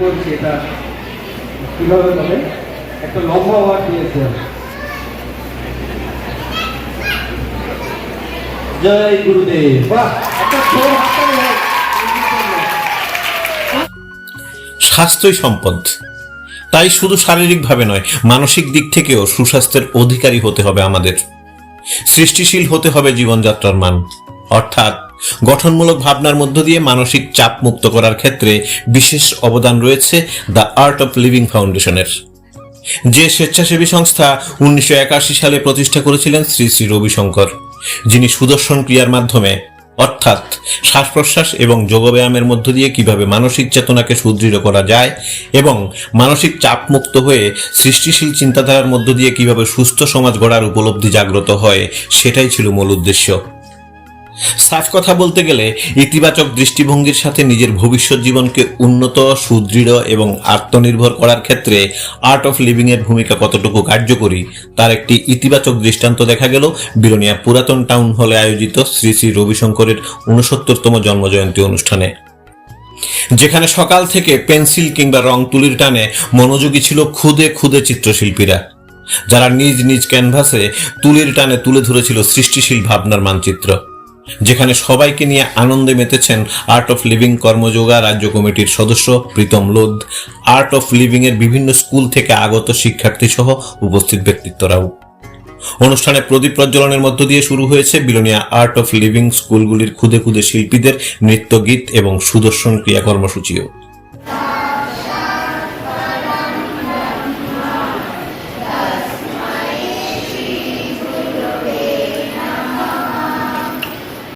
বলছি এটা বলে? একটা লম্বা দিয়েছে জয় গুরুদেব। স্বাস্থ্যই সম্পদ। তাই শুধু শারীরিকভাবে নয়, মানসিক দিক থেকেও সুস্বাস্থ্যের অধিকারী হতে হবে আমাদের। সৃষ্টিশীল হতে হবে জীবনযাত্রার মান। অর্থাৎ গঠনমূলক ভাবনার মধ্য দিয়ে মানসিক চাপ মুক্ত করার ক্ষেত্রে বিশেষ অবদান রয়েছে দ্য আর্ট অফ লিভিং ফাউন্ডেশনের। যে স্বেচ্ছাসেবী সংস্থা উনিশশো একাশি সালে প্রতিষ্ঠা করেছিলেন শ্রী শ্রী রবিশঙ্কর, যিনি সুদর্শন ক্রিয়ার মাধ্যমে, অর্থাৎ শ্বাস প্রশ্বাস এবং যোগব্যায়ামের মধ্য দিয়ে কীভাবে মানসিক চেতনাকে সুদৃঢ় করা যায় এবং মানসিক চাপ মুক্ত হয়ে সৃষ্টিশীল চিন্তাধারার মধ্য দিয়ে কীভাবে সুস্থ সমাজ গড়ার উপলব্ধি জাগ্রত হয়, সেটাই ছিল মূল উদ্দেশ্য। সাফ কথা বলতে গেলে ইতিবাচক দৃষ্টিভঙ্গির সাথে নিজের ভবিষ্যৎ জীবনকে উন্নত, সুদৃঢ় এবং আত্মনির্ভর করার ক্ষেত্রে আর্ট অফ লিভিং এর ভূমিকা কতটুকু কার্যকরী তার একটি ইতিবাচক দৃষ্টান্ত দেখা গেল বিরোনিয়া পুরাতন টাউন হলে আয়োজিত শ্রী শ্রী রবিশঙ্করের উনসত্তরতম জন্মজয়ন্তী অনুষ্ঠানে। যেখানে সকাল থেকে পেন্সিল কিংবা রং তুলির টানে মনোযোগী ছিল খুদে খুদে চিত্রশিল্পীরা। যারা নিজ নিজ ক্যানভাসে তুলির টানে তুলে ধরেছিল সৃষ্টিশীল ভাবনার মানচিত্র। যেখানে সবাইকে নিয়ে আনন্দে মেতেছেন আর্ট অফ লিভিং কর্মযোগা রাজ্য কমিটির সদস্য Pritam Lodh. Art of Living এর বিভিন্ন স্কুল থেকে আগত শিক্ষার্থী সহ উপস্থিত ব্যক্তিত্বরাও। অনুষ্ঠানে প্রদীপ প্রজ্বলনের মধ্য দিয়ে শুরু হয়েছে বিলোনিয়া আর্ট অফ লিভিং স্কুলগুলির খুদে খুদে শিল্পীদের নৃত্য গীত এবং সুদর্শন ক্রিয়া কর্মসূচিও